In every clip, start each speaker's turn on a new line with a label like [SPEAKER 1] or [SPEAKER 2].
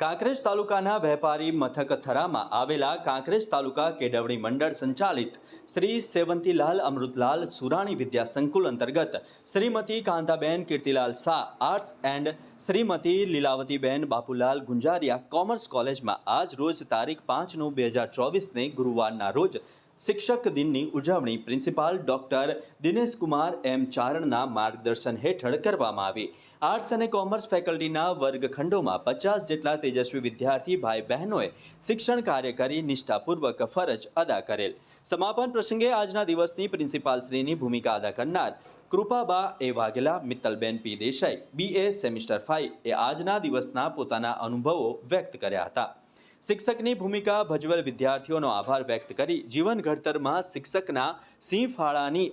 [SPEAKER 1] કાંકરેજ તાલુકાના વેપારી મથક થરામાં આવેલા કાંકરેજ તાલુકા કેળવણી મંડળ સંચાલિત શ્રી સેવંતીલાલ અમૃતલાલ સુરાણી વિદ્યા સંકુલ અંતર્ગત Shrimati Kantaben Kirtilal Shah arts and Shrimati Lilavatiben Bapulal Gunjariya commerce કોલેજમાં આજ રોજ તારીખ પાંચ નવ બે હજાર ચોવીસને ગુરુવારના રોજ શિક્ષક દિનની ઉજવણી પ્રિન્સિપાલ ડોક્ટર દિનેશકુમાર એમ ચારણના માર્ગદર્શન હેઠળ કરવામાં આવી. આર્ટ્સ અને કોમર્સ ફેકલ્ટીના વર્ગખંડોમાં પચાસ જેટલા તેજસ્વી વિદ્યાર્થી ભાઈ બહેનોએ શિક્ષણ કાર્ય કરી નિષ્ઠાપૂર્વક ફરજ અદા કરેલ. સમાપન પ્રસંગે આજના દિવસની પ્રિન્સિપાલશ્રીની ભૂમિકા અદા કરનાર Krupaba A Vaghela, Mittalben P Desai BA semester five એ આજના દિવસના પોતાના અનુભવો વ્યક્ત કર્યા હતા. શિક્ષકની ભૂમિકા ભજવેલ વિદ્યાર્થીઓનો આભાર વ્યક્ત કરી જીવન ઘડતરમાં શિક્ષકના સિંહ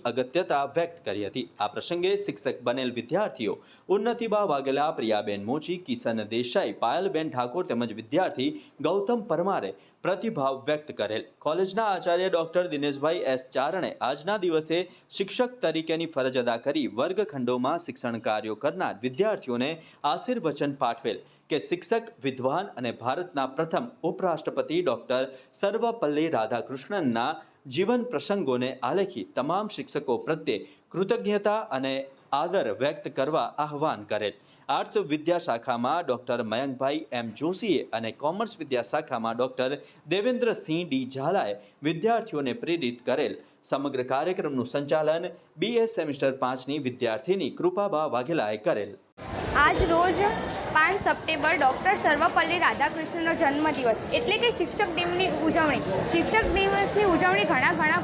[SPEAKER 1] અગત્યતા વ્યક્ત કરી હતી. આ પ્રસંગે શિક્ષક બનેલ વિદ્યાર્થીઓ ઉન્નતિબા વાઘેલા, પ્રિયાબેન મોચી, કિશન દેસાઈ, પાયલબેન ઠાકોર તેમજ વિદ્યાર્થી ગૌતમ પરમારે પ્રતિભાવ વ્યક્ત કરેલ. કોલેજના આચાર્ય ડોક્ટર દિનેશભાઈ એસ ચારણે આજના દિવસે શિક્ષક તરીકેની ફરજ અદા કરી વર્ગખંડોમાં શિક્ષણ કાર્યો કરનાર વિદ્યાર્થીઓને આશીર્વચન પાઠવેલ. કે શિક્ષક, વિદ્વાન અને ભારતના પ્રથમ ઉપરાષ્ટ્રપતિ ડૉક્ટર સર્વપલ્લી રાધાકૃષ્ણનના જીવન પ્રસંગોને આલેખી તમામ શિક્ષકો પ્રત્યે કૃતજ્ઞતા અને આદર વ્યક્ત કરવા આહવાન કરેલ આર્ટ્સ વિદ્યા શાખામાં ડોક્ટર મયંકભાઈ એમ જોશીએ અને કોમર્સ વિદ્યા શાખામાં ડોક્ટર દેવેન્દ્રસિંહ ડી ઝાલાએ વિદ્યાર્થીઓને પ્રેરિત કરેલ સમગ્ર કાર્યક્રમનું સંચાલન બીએસ સેમિસ્ટર પાંચની વિદ્યાર્થીની કૃપાબા વાઘેલાએ કરેલ.
[SPEAKER 2] આજ રોજ પાંચ સપ્ટેમ્બર ડૉક્ટર સર્વપલ્લી રાધાકૃષ્ણનો જન્મદિવસ. એટલે કે શિક્ષક દિનની ઉજવણી. શિક્ષક દિવસની ઉજવણી ઘણા ઘણા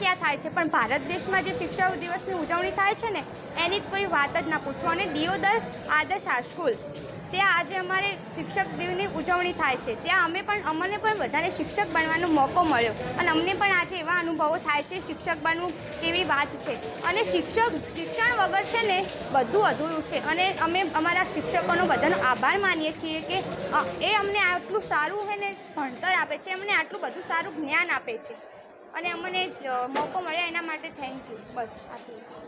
[SPEAKER 2] ક્યાં થાય છે? પણ ભારત દેશમાં જે શિક્ષક દિવસની ઉજવણી થાય છે ને, એની કોઈ વાત જ ના પૂછો. અને દિયોદર આદર્શ હાઈસ્કૂલ ત્યાં આજે અમારે શિક્ષક દિવની ઉજવણી થાય છે. ત્યાં અમે પણ, અમને પણ વધારે શિક્ષક બનવાનો મોકો મળ્યો. અને અમને પણ આજે એવા અનુભવો થાય છે શિક્ષક બનવું કેવી વાત છે. અને શિક્ષક, શિક્ષણ વગર છે ને બધું અધૂરું છે. અને અમે અમારા શિક્ષકોનો બધાનો આભાર માનીએ છીએ કે એ અમને આટલું સારું છે ને ભણતર આપે છે. અમને આટલું બધું સારું જ્ઞાન આપે છે. અને અમને મોકો મળ્યો એના માટે થેન્ક યુ બસ આટલું.